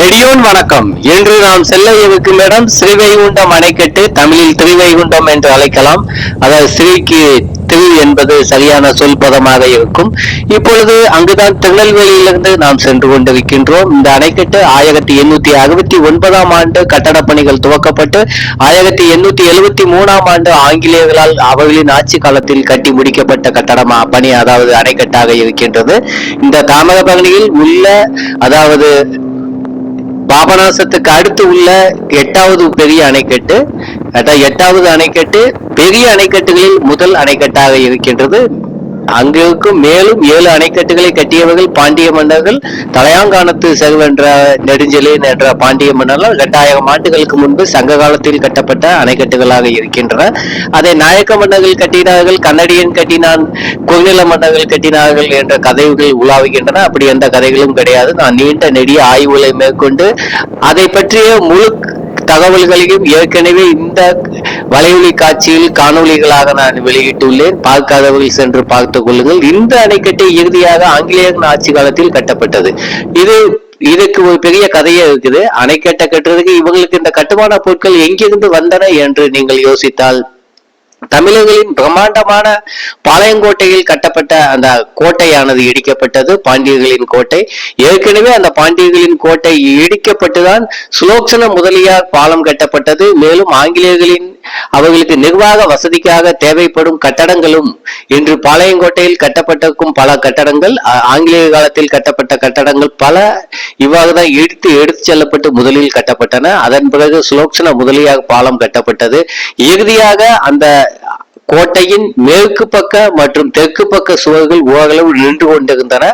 நெடியோன் வணக்கம். இன்று நாம் செல்ல இருக்கும் இடம் ஸ்ரீவைகுண்டம் அணைக்கட்டு தமிழில் திருவைகுண்டம் என்று அழைக்கலாம். அதாவது ஸ்ரீக்கு திரு என்பது சரியான சொல் பதமாக இருக்கும். இப்பொழுது அங்குதான் திருநெல்வேலியிலிருந்து நாம் சென்று கொண்டிருக்கின்றோம். இந்த அணைக்கட்டு ஆயிரத்தி எண்ணூத்தி அறுபத்தி ஒன்பதாம் ஆண்டு கட்டட பணிகள் துவக்கப்பட்டு ஆயிரத்தி எண்ணூத்தி எழுபத்தி மூணாம் ஆண்டு ஆங்கிலேயர்களால் அவர்களின் ஆட்சி காலத்தில் கட்டி முடிக்கப்பட்ட கட்டடமா பணி அதாவது அணைக்கட்டாக இருக்கின்றது. இந்த தாமிரபரணியில் உள்ள அதாவது பாபநாசத்துக்கு அடுத்து உள்ள எட்டாவது பெரிய அணைக்கட்டு. அதான் எட்டாவது அணைக்கட்டு பெரிய அணைக்கட்டுகளில் முதல் அணைக்கட்டாக இருக்கின்றது அங்கிருக்கும் மேலும் ஏழு அணைக்கட்டுகளை கட்டியவர்கள் பாண்டிய மன்னர்கள். தலையாங்கானத்து செல்வென்ற நெடுஞ்செலியன் என்ற பாண்டிய மன்னர்கள் இரண்டாயிரம் ஆண்டுகளுக்கு முன்பு சங்க காலத்தில் கட்டப்பட்ட அணைக்கட்டுகளாக இருக்கின்றன. அதை நாயக்க மன்னர்கள் கட்டினார்கள் கன்னடியன் கட்டினான் குறுநில மன்னர்கள் கட்டினார்கள் என்ற கதைகள் உலாவுகின்றன. அப்படி எந்த கதைகளும் கிடையாது. நான் நீண்ட நெடிய ஆய்வுகளை மேற்கொண்டு அதை பற்றிய முழு தகவல்களையும் ஏற்கனவே இந்த வலையொலி காட்சியில் காணொளிகளாக நான் வெளியிட்டுள்ளேன். பார்க்காதவர்கள் சென்று பார்த்துக் கொள்ளுங்கள். இந்த அணைக்கட்டை இறுதியாக ஆங்கிலேயர் ஆட்சி காலத்தில் கட்டப்பட்டது. இது இதுக்கு ஒரு பெரிய கதையே இருக்குது. அணைக்கட்டை கட்டுறதுக்கு இவங்களுக்கு இந்த கட்டுமான பொருட்கள் எங்கிருந்து வந்தன என்று நீங்கள் யோசித்தால் தமிழர்களின் பிரம்மாண்டமான பாளையங்கோட்டையில் கட்டப்பட்ட அந்த கோட்டையானது இடிக்கப்பட்டது. பாண்டியர்களின் கோட்டை. ஏற்கனவே அந்த பாண்டியர்களின் கோட்டை இடிக்கப்பட்டுதான் சுலோக்ஷன முதலியார் பாலம் கட்டப்பட்டது. மேலும் ஆங்கிலேயர்களின் அவர்களுக்கு நிர்வாக வசதிக்காக தேவைப்படும் கட்டடங்களும் இன்று பாளையங்கோட்டையில் கட்டப்பட்டிருக்கும் பல கட்டடங்கள் ஆங்கிலேய காலத்தில் கட்டப்பட்ட கட்டடங்கள் பல இவ்வாறுதான் இடித்து எடுத்து செல்லப்பட்டு முதலில் கட்டப்பட்டன. அதன் பிறகு சுலோக்ஷன முதலியாக பாலம் கட்டப்பட்டது. இறுதியாக அந்த கோட்டையின் மேற்கு பக்க மற்றும் தெற்கு பக்க சுவர்கள் ஓரளவு நின்று கொண்டிருந்தன.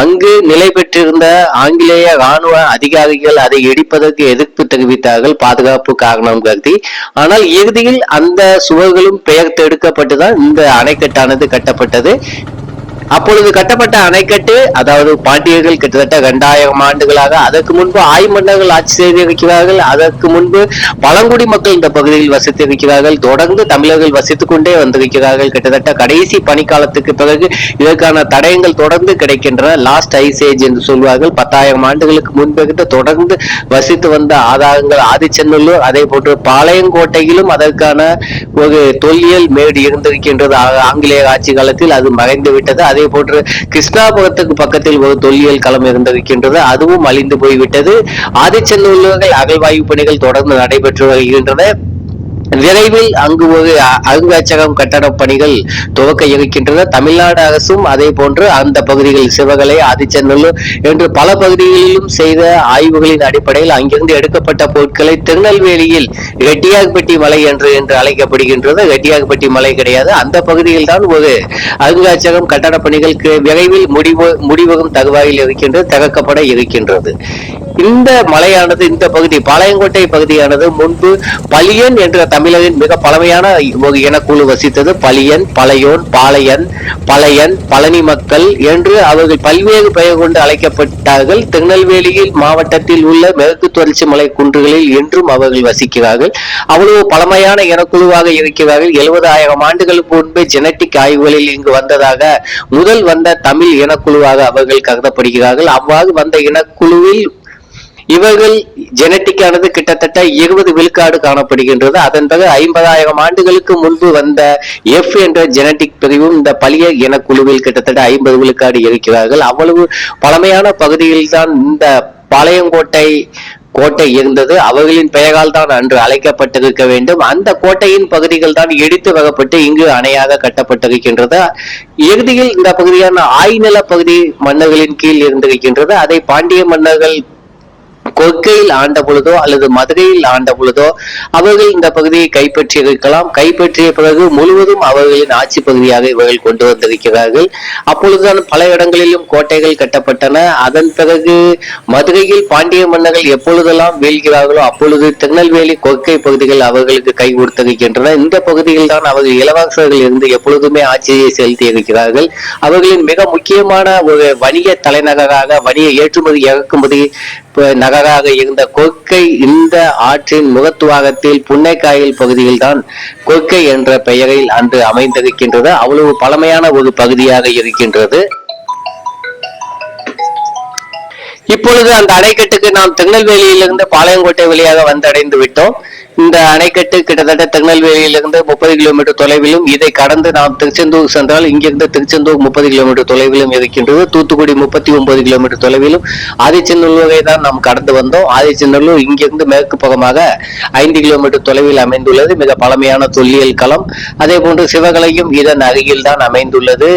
அங்கு நிலை பெற்றிருந்த ஆங்கிலேய ராணுவ அதிகாரிகள் அதை இடிப்பதற்கு எதிர்ப்பு தெரிவித்தார்கள். பாதுகாப்பு காரணம் கருதி. ஆனால் இறுதியில் அந்த சுவர்களும் பெயர்த்தெடுக்கப்பட்டுதான் இந்த அணைக்கட்டானது கட்டப்பட்டது. அப்பொழுது கட்டப்பட்ட அணைக்கட்டு அதாவது பாண்டியர்கள் கிட்டத்தட்ட இரண்டாயிரம் ஆண்டுகளாக அதற்கு முன்பு ஆய்மன்னர்கள் ஆட்சி செய்திருக்கிறார்கள் அதற்கு முன்பு பழங்குடி மக்கள் இந்த பகுதியில் வசித்திருக்கிறார்கள் தொடர்ந்து தமிழர்கள் வசித்துக் கொண்டே வந்திருக்கிறார்கள். கிட்டத்தட்ட கடைசி பனிக்காலத்துக்கு பிறகு இதற்கான தடயங்கள் தொடர்ந்து கிடைக்கின்றன. லாஸ்ட் ஐஸ் ஏஜ் என்று சொல்வார்கள். பத்தாயிரம் ஆண்டுகளுக்கு முன்பிருந்து தொடர்ந்து வசித்து வந்த ஆதாரங்கள் ஆதிச்சநல்லூர் அதே போன்று பாளையங்கோட்டையிலும் அதற்கான ஒரு தொல்லியல் மேடு இருந்திருக்கின்றது. ஆங்கிலேய ஆட்சி காலத்தில் அது மறைந்து விட்டது அதே போன்று கிருஷ்ணாபுரத்துக்கு பக்கத்தில் ஒரு தொல்லியல் களம் இருந்திருக்கின்றது. அதுவும் அழிந்து போய்விட்டது. ஆதிச்சநல்லூர்கள் அகழ்வாய்வு பணிகள் தொடர்ந்து நடைபெற்று வருகின்றன. விரைவில் அங்கு ஒரு அருங்காட்சகம் அருங்காட்சியகம் பணிகள் துவக்க இருக்கின்றன. தமிழ்நாடு அரசும் அதே போன்று அந்த பகுதிகள் சிவகலை ஆதிச்சநல்லூர் என்று பல பகுதிகளிலும் செய்த ஆய்வுகளின் அடிப்படையில் அங்கிருந்து எடுக்கப்பட்ட பொருட்களை திருநெல்வேலியில் ரெட்டியார்பட்டி மலை என்று என்று அழைக்கப்படுகின்றது. ரெட்டியார்பட்டி மலை கிடையாது. அந்த பகுதியில் தான் ஒரு அருங்காட்சியகம் கட்டட பணிகள் விரைவில் முடிவு முடிவகம் தருவாயில் இருக்கின்றது திறக்கப்பட இருக்கின்றது. இந்த மலையானது இந்த பகுதி பாளையங்கோட்டை பகுதியானது முன்பு பலியன் என்ற தமிழரின் மிக பழமையான இனக்குழு வசித்தது. பலியன் பழையோன் பாளையன் பழையன் பழனி மக்கள் என்று அவர்கள் பல்வேறு பெயர் கொண்டு அழைக்கப்பட்டார்கள். திருநெல்வேலியில் மாவட்டத்தில் உள்ள மேற்கு தொடர்ச்சி மலை குன்றுகளில் என்றும் அவர்கள் வசிக்கிறார்கள். அவ்வளவு பழமையான இனக்குழுவாக இருக்கிறார்கள். எழுபதாயிரம் ஆண்டுகளுக்கு முன்பே ஜெனட்டிக் ஆய்வுகளில் இங்கு வந்ததாக முதல் வந்த தமிழ் இனக்குழுவாக அவர்கள் கருதப்படுகிறார்கள். அவ்வாறு வந்த இனக்குழுவில் இவர்கள் ஜெனட்டிக்கானது கிட்டத்தட்ட இருபது விழுக்காடு காணப்படுகின்றது. அதன் பிறகு ஐம்பதாயிரம் ஆண்டுகளுக்கு முன்பு வந்த எஃப் என்ற ஜெனட்டிக் பிரிவும் இந்த பழைய இனக்குழுவில் கிட்டத்தட்ட ஐம்பது விழுக்காடு இருக்கிறார்கள். அவ்வளவு பழமையான பகுதியில் தான் இந்த பாளையங்கோட்டை கோட்டை இருந்தது. அவர்களின் பெயரால் தான் அன்று அழைக்கப்பட்டிருக்க வேண்டும். அந்த கோட்டையின் பகுதிகள் தான் எடுத்து வகப்பட்டு இங்கு அணையாக கட்டப்பட்டிருக்கின்றது. இறுதியில் இந்த பகுதியான ஆய்நில பகுதி மன்னர்களின் கீழ் இருந்திருக்கின்றது. அதை பாண்டிய மன்னர்கள் கொற்கையில் ஆண்ட பொழுதோ அல்லது மதுரையில் ஆண்ட பொழுதோ அவர்கள் இந்த பகுதியை கைப்பற்றியிருக்கலாம். கைப்பற்றிய பிறகு முழுவதும் அவர்களின் ஆட்சி பகுதியாக இவர்கள் கொண்டு வந்திருக்கிறார்கள். அப்பொழுதுதான் பல இடங்களிலும் கோட்டைகள் கட்டப்பட்டன. அதன் பிறகு மதுரையில் பாண்டிய மன்னர்கள் எப்பொழுதெல்லாம் வீழ்கிறார்களோ அப்பொழுது திருநெல்வேலி கொற்கை பகுதிகள் அவர்களுக்கு கை கொடுத்திருக்கின்றன. இந்த பகுதியில் தான் அவர்கள் இளவரசர்கள் இருந்து எப்பொழுதுமே ஆட்சியை செலுத்தி இருக்கிறார்கள். அவர்களின் மிக முக்கியமான ஒரு வணிக தலைநகராக வணிக ஏற்றுமதி இறக்குமதி நகராக இருந்த கொற்கை இந்த ஆற்றின் முகத்துவாகத்தில் புன்னைக்காயில் பகுதியில் தான் கொற்கை என்ற பெயரில் அன்று அமைந்திருக்கின்றது. அவ்வளவு பழமையான ஒரு பகுதியாக இருக்கின்றது. இப்பொழுது அந்த அணைக்கட்டுக்கு நாம் திருநெல்வேலியிலிருந்து பாளையங்கோட்டை வழியாக வந்தடைந்து விட்டோம் இந்த அணைக்கட்டு கிட்டத்தட்ட திருநெல்வேலியிலிருந்து முப்பது கிலோமீட்டர் தொலைவிலும் இதை கடந்து நாம் திருச்செந்தூர் சென்றால் இங்கிருந்து திருச்செந்தூர் முப்பது கிலோமீட்டர் தொலைவிலும் இருக்கின்றது. தூத்துக்குடி முப்பத்தி ஒன்பது கிலோமீட்டர் தொலைவிலும் ஆதிச்சநல்லூரை தான் நாம் கடந்து வந்தோம். ஆதிச்சநல்லூர் இங்கிருந்து மேற்கு பக்கமாக ஐந்து கிலோமீட்டர் தொலைவில் அமைந்துள்ளது. மிக பழமையான தொல்லியல் களம். அதே போன்று சிவகலையும் இதன் அருகில் தான் அமைந்துள்ளது.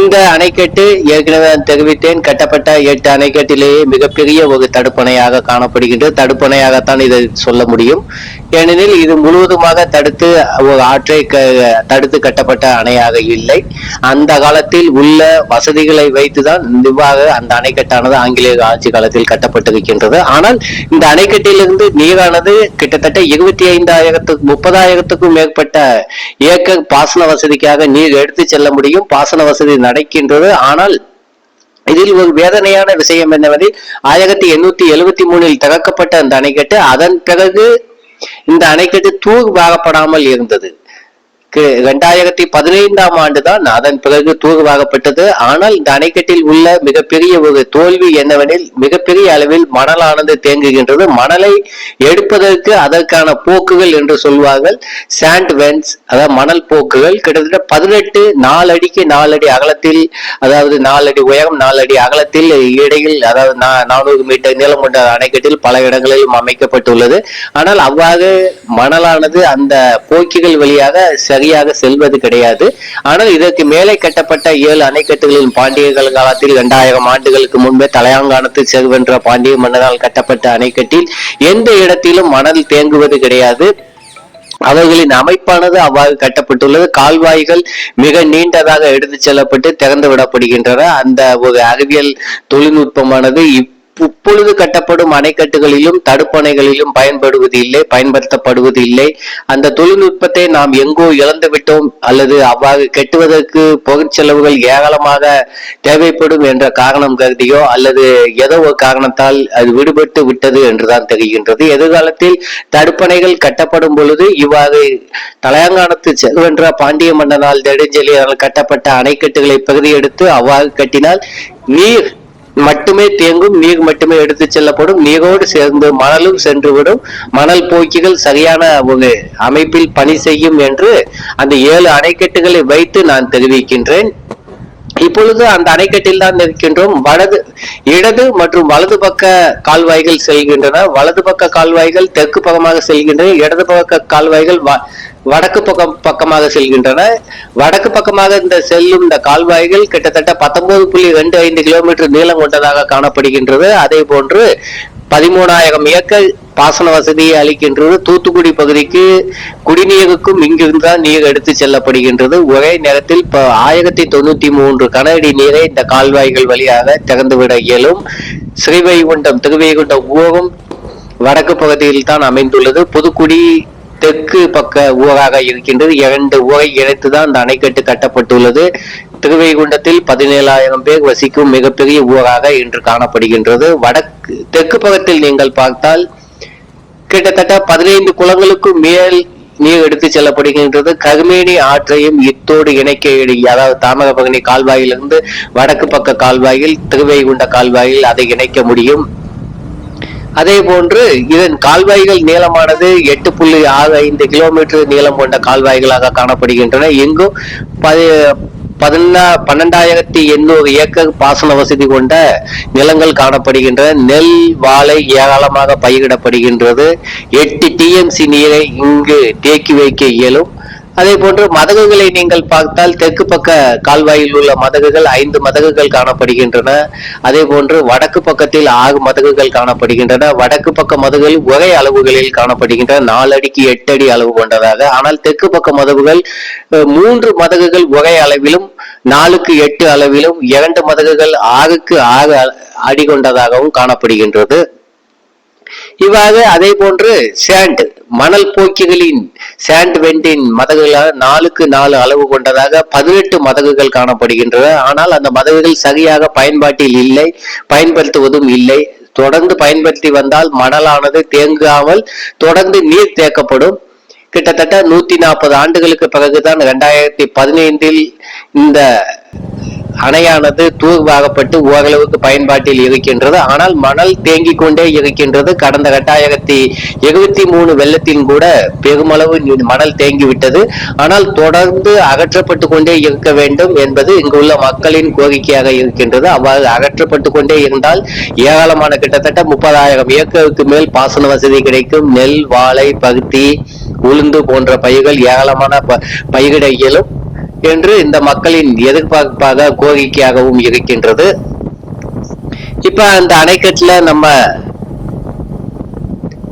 இந்த அணைக்கட்டு ஏற்கனவே தெரிவித்தேன். கட்டப்பட்ட எட்டு அணைக்கட்டிலேயே மிகப்பெரிய ஒரு தடுப்பணையாக காணப்படுகின்றது. தடுப்பணையாகத்தான் இதை சொல்ல முடியும். ஏனெனில் இது முழுவதுமாக தடுத்து ஒரு ஆற்றை க- தடுத்து கட்டப்பட்ட அணையாக இல்லை. அந்த காலத்தில் உள்ள வசதிகளை வைத்துதான் இவ்வாறு அந்த அணைக்கட்டானது ஆங்கிலேய ஆட்சி காலத்தில் கட்டப்பட்டிருக்கின்றது. ஆனால் இந்த அணைக்கட்டிலிருந்து நீரானது கிட்டத்தட்ட இருபத்தி ஐந்தாயிரத்துக்கு முப்பதாயிரத்துக்கும் மேற்பட்ட ஏக்கர் பாசன வசதிக்காக நீர் எடுத்து செல்ல முடியும். பாசன வசதி நடக்கின்றது. ஆனால் இதில் ஒரு வேதனையான விஷயம் என்னவெனில் ஆயிரத்தி எண்ணூத்தி எழுபத்தி மூணில் திறக்கப்பட்ட அந்த அணைக்கட்டு அதன் பிறகு இந்த அணைக்கட்டு தூர் வாகப்படாமல் இருந்தது. இரண்டாயிரத்தி பதினைந்தாம் ஆண்டு தான் அதன் பிறகு தூர்வாகப்பட்டது ஆனால் இந்த அணைக்கட்டில் உள்ள மிகப்பெரிய ஒரு தோல்வி என்னவெனில் மிகப்பெரிய அளவில் மணலானது தேங்குகின்றது. மணலை எடுப்பதற்கு அதற்கான போக்குகள் என்று சொல்வார்கள். சாண்ட் வென்ஸ் அதாவது மணல் போக்குகள். கிட்டத்தட்ட பதினெட்டு நாலு அடிக்கு நாலு அடி அகலத்தில் அதாவது நாலு அடி உயரம் நாலு அடி அகலத்தில் இடையில் அதாவது நானூறு மீட்டர் நீளம் கொண்ட அணைக்கட்டில் பல இடங்களிலும் அமைக்கப்பட்டுள்ளது. ஆனால் அவ்வாறு மணலானது அந்த போக்கிகள் வழியாக சரியாக செல்வது கிடையாது. ஆனால் இதற்கு மேலே கட்டப்பட்ட ஏழு அணைக்கட்டுகளின் பாண்டியர்கள் காலத்தில் இரண்டாயிரம் ஆண்டுகளுக்கு முன்பே தலையாங்கானத்தில் செல்வென்ற பாண்டிய மன்னரால் கட்டப்பட்ட அணைக்கட்டில் எந்த இடத்திலும் மணல் தேங்குவது கிடையாது. அவர்களின் அமைப்பானது அவ்வாறு கட்டப்பட்டுள்ளது. கால்வாய்கள் மிக நீண்டதாக எடுத்துச் செல்லப்பட்டு திறந்து விடப்படுகின்றன அந்த ஒரு அறிவியல் தொழில்நுட்பமானது இப்- இப்பொழுது கட்டப்படும் அணைக்கட்டுகளிலும் தடுப்பணைகளிலும் பயன்படுவது இல்லை பயன்படுத்தப்படுவது இல்லை அந்த தொழில்நுட்பத்தை நாம் எங்கோ இழந்து விட்டோம் அல்லது அவ்வாறு கட்டுவதற்கு பொருட்செலவுகள் ஏராளமாக தேவைப்படும் என்ற காரணம் கருதியோ அல்லது ஏதோ ஒரு காரணத்தால் அது விடுபட்டு விட்டது என்றுதான் தெரிகின்றது. எதிர்காலத்தில் தடுப்பணைகள் கட்டப்படும் பொழுது இவ்வாறு தலையாங்கானத்து செல்வென்ற பாண்டிய மன்னனால் நெடுஞ்செலியால் கட்டப்பட்ட அணைக்கட்டுகளை பகுதியெடுத்து அவ்வாறு கட்டினால் நீர் மட்டுமே தேங்கும் நீர் மட்டுமே எடுத்து செல்லப்படும். நீரோடு சேர்ந்து மணலும் சென்றுவிடும். மணல் போக்கிகள் சரியான ஒரு அமைப்பில் பணி செய்யும் என்று அந்த ஏழு அணைக்கட்டுகளை வைத்து நான் தெரிவிக்கின்றேன். இப்பொழுது அந்த அணைக்கட்டில் தான் இருக்கின்றோம் வலது இடது மற்றும் வலது பக்க கால்வாய்கள் செல்கின்றன. வலது பக்க கால்வாய்கள் தெற்கு பக்கமாக செல்கின்றன. இடது பக்க கால்வாய்கள் வ- வடக்கு பக்கம் பக்கமாக செல்கின்றன. வடக்கு பக்கமாக இந்த செல்லும் இந்த கால்வாய்கள் கிட்டத்தட்ட பத்தொன்பது புள்ளி ரெண்டு ஐந்து கிலோமீட்டர் நீளம் கொண்டதாக காணப்படுகின்றது. அதே போன்று பதிமூணாயிரம் ஏக்கர் பாசன வசதியை அளிக்கின்றது. தூத்துக்குடி பகுதிக்கு குடிநீருக்கும் இங்கிருந்து தான் நீர் எடுத்து செல்லப்படுகின்றது. ஒரே நேரத்தில் இப்போ ஆயிரத்தி தொண்ணூத்தி மூன்று கனஅடி நீரை இந்த கால்வாய்கள் வழியாக திறந்துவிட இயலும். ஸ்ரீவைகுண்டம் திருவைகுண்டம் ஊரும் வடக்கு பகுதியில் தான் அமைந்துள்ளது. புதுக்குடி தெற்கு பக்க ஊராக இருக்கின்றது. இரண்டு ஊரை இணைத்துதான் அந்த அணைக்கட்டு கட்டப்பட்டுள்ளது. திருவைகுண்டத்தில் பதினேழாயிரம் பேர் வசிக்கும் மிகப்பெரிய ஊராக இன்று காணப்படுகின்றது. வடக்கு தெற்கு பக்கத்தில் நீங்கள் பார்த்தால் கிட்டத்தட்ட பதினைந்து குளங்களுக்கும் மேல் நீர் எடுத்து செல்லப்படுகின்றது. கருமேனி ஆற்றையும் இத்தோடு இணைக்க அதாவது தாமிரபரணி கால்வாயிலிருந்து வடக்கு பக்க கால்வாயில் திருவைகுண்ட கால்வாயில் அதை இணைக்க முடியும். அதே போன்று இதன் கால்வாய்கள் நீளமானது எட்டு புள்ளி ஆறு ஐந்து கிலோமீட்டர் நீளம் கொண்ட கால்வாய்களாக காணப்படுகின்றன. எங்கும் பதி பதினா பன்னெண்டாயிரத்தி எண்ணூறு ஏக்கர் பாசன வசதி கொண்ட நிலங்கள் காணப்படுகின்றன. நெல் வாழை ஏராளமாக பயிரிடப்படுகின்றது. எட்டு டிஎம்சி நீரை இங்கு தேக்கி வைக்க இயலும். அதே போன்று மதகுகளை நீங்கள் பார்த்தால் தெற்கு பக்க கால்வாயில் உள்ள மதகுகள் ஐந்து மதகுகள் காணப்படுகின்றன. அதே போன்று வடக்கு பக்கத்தில் ஆறு மதகுகள் காணப்படுகின்றன. வடக்கு பக்க மதகுகள் ஒரே அளவுகளில் காணப்படுகின்றன. நாலு அடிக்கு எட்டு அடி அளவு கொண்டதாக. ஆனால் தெற்கு பக்க மதகுகள் மூன்று மதகுகள் ஒரே அளவிலும் நாலுக்கு எட்டு அளவிலும் இரண்டு மதகுகள் ஆறுக்கு ஆறு அடி கொண்டதாகவும் காணப்படுகின்றது. இவ்வாறு அதே போன்று சேண்ட் மணல் போக்கிகளின் சேண்ட் வெண்டின் மதகுகளாக நாலுக்கு நாலு அளவு கொண்டதாக பதினெட்டு மதகுகள் காணப்படுகின்றன. ஆனால் அந்த மதகுகள் சரியாக பயன்பாட்டில் இல்லை பயன்படுத்துவதும் இல்லை. தொடர்ந்து பயன்படுத்தி வந்தால் மணலானது தேங்காமல் தொடர்ந்து நீர் தேக்கப்படும். கிட்டத்தட்ட நூத்தி நாற்பது ஆண்டுகளுக்கு பிறகுதான் இரண்டாயிரத்தி பதினைந்தில் இந்த அணையானது தூர்வாகப்பட்டு ஓரளவுக்கு பயன்பாட்டில் இருக்கின்றது. ஆனால் மணல் தேங்கிக் கொண்டே இருக்கின்றது. கடந்த கட்டாயிரத்தி இருபத்தி மூணு வெள்ளத்தின் கூட பெருமளவு மணல் தேங்கிவிட்டது. ஆனால் தொடர்ந்து அகற்றப்பட்டு கொண்டே இருக்க வேண்டும் என்பது இங்குள்ள மக்களின் கோரிக்கையாக இருக்கின்றது. அவ்வாறு அகற்றப்பட்டு கொண்டே இருந்தால் ஏராளமான கிட்டத்தட்ட முப்பதாயிரம் ஏக்கருக்கு மேல் பாசன வசதி கிடைக்கும். நெல் வாழை பருத்தி உளுந்து போன்ற பயிர்கள் ஏராளமான ப- பயிரிட இயலும் என்று இந்த மக்களின் எதிர்பார்ப்பாக கோரிக்கையாகவும் இருக்கின்றது. இப்ப அந்த அணைக்கட்டுல நம்ம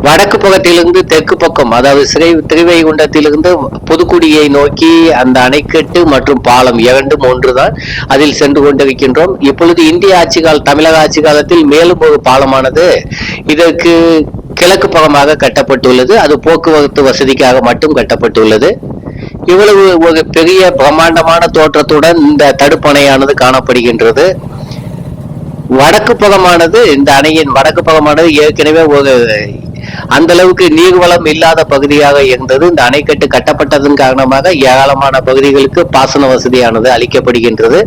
வடக்கு பக்கத்திலிருந்து தெற்கு பக்கம் அதாவது சிறை திருவைகுண்டத்திலிருந்து புதுக்குடியை நோக்கி அந்த அணைக்கட்டு மற்றும் பாலம் இரண்டும் ஒன்றுதான் அதில் சென்று கொண்டிருக்கின்றோம். இப்பொழுது இந்திய ஆட்சி கால தமிழக ஆட்சி காலத்தில் மேலும் ஒரு பாலமானது இதற்கு கிழக்கு பக்கமாக கட்டப்பட்டுள்ளது. அது போக்குவரத்து வசதிக்காக மட்டும் கட்டப்பட்டுள்ளது. இவ்வளவு ஒரு பெரிய பிரம்மாண்டமான தோற்றத்துடன் இந்த தடுப்பணையானது காணப்படுகின்றது. வடக்கு பக்கமானது இந்த அணையின் வடக்கு பக்கமானது ஏற்கனவே ஒரு அந்த அளவுக்கு நீர்வளம் இல்லாத பகுதியாக இருந்தது. இந்த அணைக்கட்டு கட்டப்பட்டதன் காரணமாக ஏராளமான பகுதிகளுக்கு பாசன வசதியானது அளிக்கப்படுகின்றது.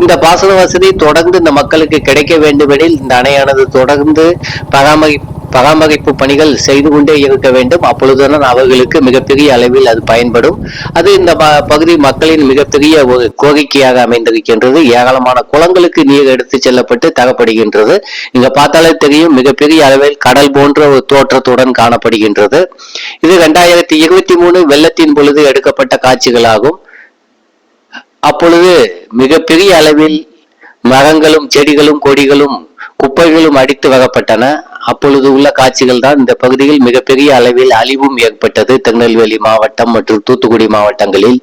இந்த பாசன வசதி தொடர்ந்து இந்த மக்களுக்கு கிடைக்க வேண்டுமெனில் இந்த அணையானது தொடர்ந்து பராமரி பராமரிப்பு பணிகள் செய்து கொண்டே இருக்க வேண்டும். அப்பொழுதுதான் அவர்களுக்கு மிகப்பெரிய அளவில் அது பயன்படும். அது இந்த ப- பகுதி மக்களின் மிகப்பெரிய ஒரு கோரிக்கையாக அமைந்திருக்கின்றது. ஏராளமான குளங்களுக்கு நீர் எடுத்து செல்லப்பட்டு தரப்படுகின்றது. இங்க பார்த்தாலே தெரியும் மிகப்பெரிய அளவில் கடல் போன்ற ஒரு தோற்றத்துடன் காணப்படுகின்றது. இது ரெண்டாயிரத்தி இருபத்தி மூணு வெள்ளத்தின் பொழுது எடுக்கப்பட்ட காட்சிகளாகும். அப்பொழுது மிகப்பெரிய அளவில் மரங்களும் செடிகளும் கொடிகளும் குப்பைகளும் அடித்து வரப்பட்டன. அப்பொழுது உள்ள காட்சிகள் தான் இந்த பகுதியில் மிகப்பெரிய அளவில் அழிவும் ஏற்பட்டது. திருநெல்வேலி மாவட்டம் மற்றும் தூத்துக்குடி மாவட்டங்களில்.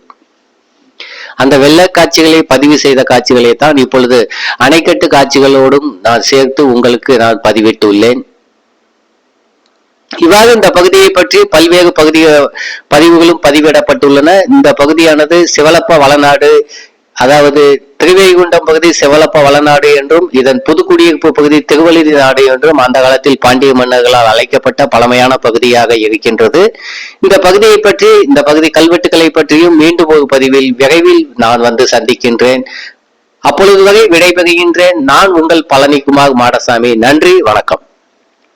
அந்த வெள்ள காட்சிகளை பதிவு செய்த காட்சிகளை தான் இப்பொழுது அணைக்கட்டு காட்சிகளோடும் நான் சேர்த்து உங்களுக்கு நான் பதிவிட்டுள்ளேன். இவ்வாறு இந்த பகுதியை பற்றி பல்வேறு பகுதி பதிவுகளும் பதிவிடப்பட்டுள்ளன. இந்த பகுதியானது சிவலப்ப வளநாடு அதாவது திருவைகுண்டம் பகுதி செவலப்ப வளநாடு என்றும் இதன் புதுக்குடியிருப்பு பகுதி திருவள்ளி நாடு என்றும் அந்த காலத்தில் பாண்டிய மன்னர்களால் அழைக்கப்பட்ட பழமையான பகுதியாக இருக்கின்றது. இந்த பகுதியை பற்றி இந்த பகுதி கல்வெட்டுகளை பற்றியும் மீண்டும் ஒரு பதிவில் விரைவில் நான் வந்து சந்திக்கின்றேன். அப்பொழுது வரை விடைபெறுகின்றேன். நான் உங்கள் பழனிக்குமார் மாடசாமி. நன்றி வணக்கம்.